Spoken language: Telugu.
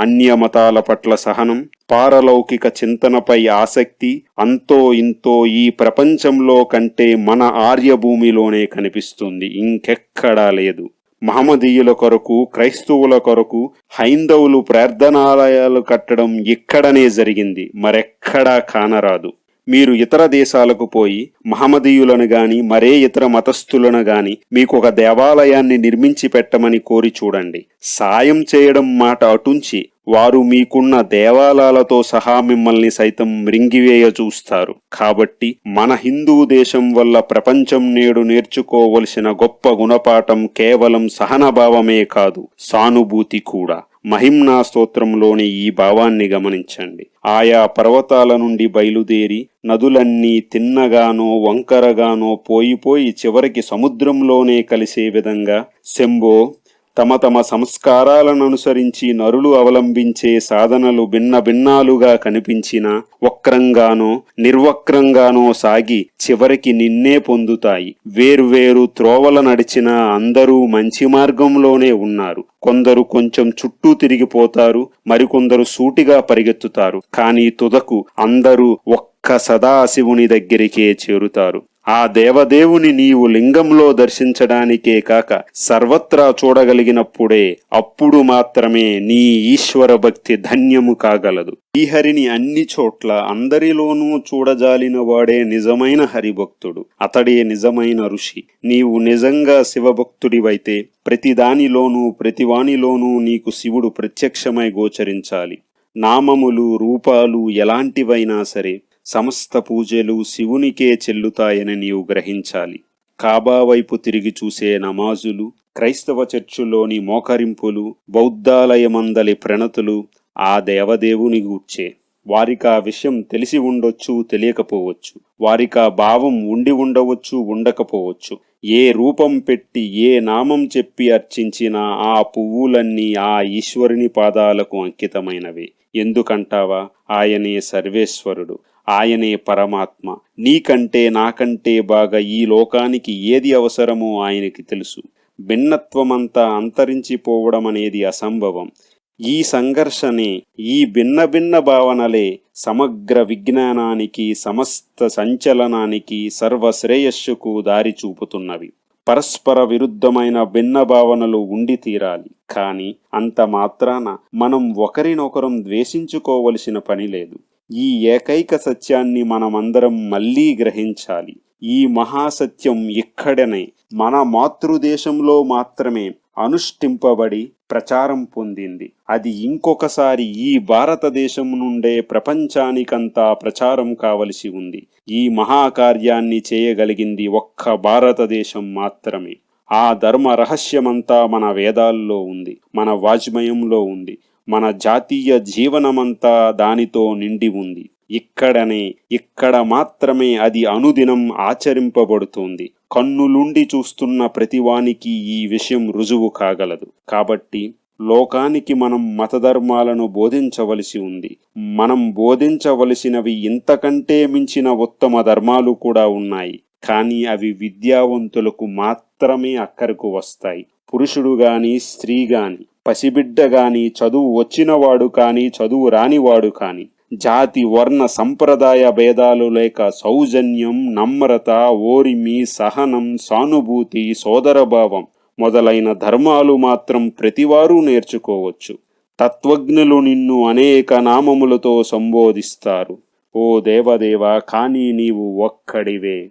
అన్యమతాల పట్ల సహనం పారలౌకిక చింతనపై ఆసక్తి అంతో ఇంతో ఈ ప్రపంచంలో కంటే మన ఆర్యభూమిలోనే కనిపిస్తుంది. ఇంకెక్కడా లేదు. మహమ్మదీయుల కొరకు క్రైస్తవుల కొరకు హైందవులు ప్రార్థనాలయాలు కట్టడం ఇక్కడనే జరిగింది. మరెక్కడా కానరాదు. మీరు ఇతర దేశాలకు పోయి మహమదీయులను గాని మరే ఇతర మతస్థులను గాని మీకు ఒక దేవాలయాన్ని నిర్మించి పెట్టమని కోరి చూడండి. సాయం చేయడం మాట అటుంచి వారు మీకున్న దేవాలయాలతో సహా మిమ్మల్ని సైతం మృంగివేయ చూస్తారు. కాబట్టి మన హిందూ దేశం వల్ల ప్రపంచం నేడు నేర్చుకోవలసిన గొప్ప గుణపాఠం కేవలం సహనభావమే కాదు సానుభూతి కూడా. మహిమ్నా స్తోత్రంలోని ఈ భావాన్ని గమనించండి. ఆయా పర్వతాల నుండి బయలుదేరి నదులన్నీ తిన్నగానో వంకరగానో పోయిపోయి చివరికి సముద్రంలోనే కలిసే విధంగా శంభో తమ తమ సంస్కారాలను అనుసరించి నరులు అవలంబించే సాధనలు భిన్న భిన్నాలుగా కనిపించినా వక్రంగానో నిర్వక్రంగానో సాగి చివరికి నిన్నే పొందుతాయి. వేర్వేరు త్రోవల నడిచిన అందరూ మంచి మార్గంలోనే ఉన్నారు. కొందరు కొంచెం చుట్టూ తిరిగిపోతారు మరికొందరు సూటిగా పరిగెత్తుతారు. కానీ తుదకు అందరూ ఒక్క సదాశివుని దగ్గరికే చేరుతారు. ఆ దేవదేవుని నీవు లింగంలో దర్శించడానికే కాక సర్వత్రా చూడగలిగినప్పుడే అప్పుడు మాత్రమే నీ ఈశ్వర భక్తి ధన్యము కాగలదు. ఈ హరిని అన్ని చోట్ల అందరిలోనూ చూడజాలిన వాడే నిజమైన హరిభక్తుడు. అతడే నిజమైన ఋషి. నీవు నిజంగా శివభక్తుడివైతే ప్రతిదానిలోనూ ప్రతివానిలోనూ నీకు శివుడు ప్రత్యక్షమై గోచరించాలి. నామములు రూపాలు ఎలాంటివైనా సరే సమస్త పూజలు శివునికే చెల్లుతాయని నీవు గ్రహించాలి. కాబా వైపు తిరిగి చూసే నమాజులు క్రైస్తవ చర్చులోని మోకరింపులు బౌద్ధాలయమందలి ప్రణతులు ఆ దేవదేవుని గూర్చే. వారికా విషయం తెలిసి ఉండొచ్చు తెలియకపోవచ్చు. వారికా భావం ఉండి ఉండవచ్చు ఉండకపోవచ్చు. ఏ రూపం పెట్టి ఏ నామం చెప్పి అర్చించినా ఆ పువ్వులన్నీ ఆ ఈశ్వరుని పాదాలకు అంకితమైనవి. ఎందుకంటావా? ఆయనే సర్వేశ్వరుడు. ఆయనే పరమాత్మ. నీకంటే నాకంటే బాగా ఈ లోకానికి ఏది అవసరమో ఆయనకి తెలుసు. భిన్నత్వమంతా అంతరించిపోవడం అనేది అసంభవం. ఈ సంఘర్షణే ఈ భిన్న భిన్న భావనలే సమగ్ర విజ్ఞానానికి సమస్త సంచలనానికి సర్వశ్రేయస్సుకు దారి చూపుతున్నవి. పరస్పర విరుద్ధమైన భిన్న భావనలు ఉండి తీరాలి. కానీ అంత మాత్రాన మనం ఒకరినొకరం ద్వేషించుకోవలసిన పని లేదు. ఈ ఏకైక సత్యాన్ని మనమందరం మళ్ళీ గ్రహించాలి. ఈ మహాసత్యం ఇక్కడనే మన మాతృదేశంలో మాత్రమే అనుష్ఠింపబడి ప్రచారం పొందింది. అది ఇంకొకసారి ఈ భారతదేశం నుండే ప్రపంచానికంతా ప్రచారం కావలసి ఉంది. ఈ మహాకార్యాన్ని చేయగలిగింది ఒక్క భారతదేశం మాత్రమే. ఆ ధర్మ రహస్యమంతా మన వేదాల్లో ఉంది మన వాజ్మయంలో ఉంది. మన జాతీయ జీవనమంతా దానితో నిండి ఉంది. ఇక్కడనే ఇక్కడ మాత్రమే అది అనుదినం ఆచరింపబడుతుంది. కన్నులుండి చూస్తున్న ప్రతివానికి ఈ విషయం రుజువు కాగలదు. కాబట్టి లోకానికి మనం మతధర్మాలను బోధించవలసి ఉంది. మనం బోధించవలసినవి ఇంతకంటే మించిన ఉత్తమ ధర్మాలు కూడా ఉన్నాయి. కానీ అవి విద్యావంతులకు మాత్రమే అక్కరకు వస్తాయి. పురుషుడు గాని స్త్రీ గాని పసిబిడ్డ గాని చదువు వచ్చినవాడు కాని చదువు రానివాడు కాని జాతి వర్ణ సంప్రదాయ భేదాలు లేక సౌజన్యం నమ్రత ఓరిమి సహనం సానుభూతి సోదరభావం మొదలైన ధర్మాలు మాత్రం ప్రతివారూ నేర్చుకోవచ్చు. తత్వజ్ఞులు నిన్ను అనేక నామములతో సంబోధిస్తారు. ఓ దేవదేవ కానీ నీవు ఒక్కడివే.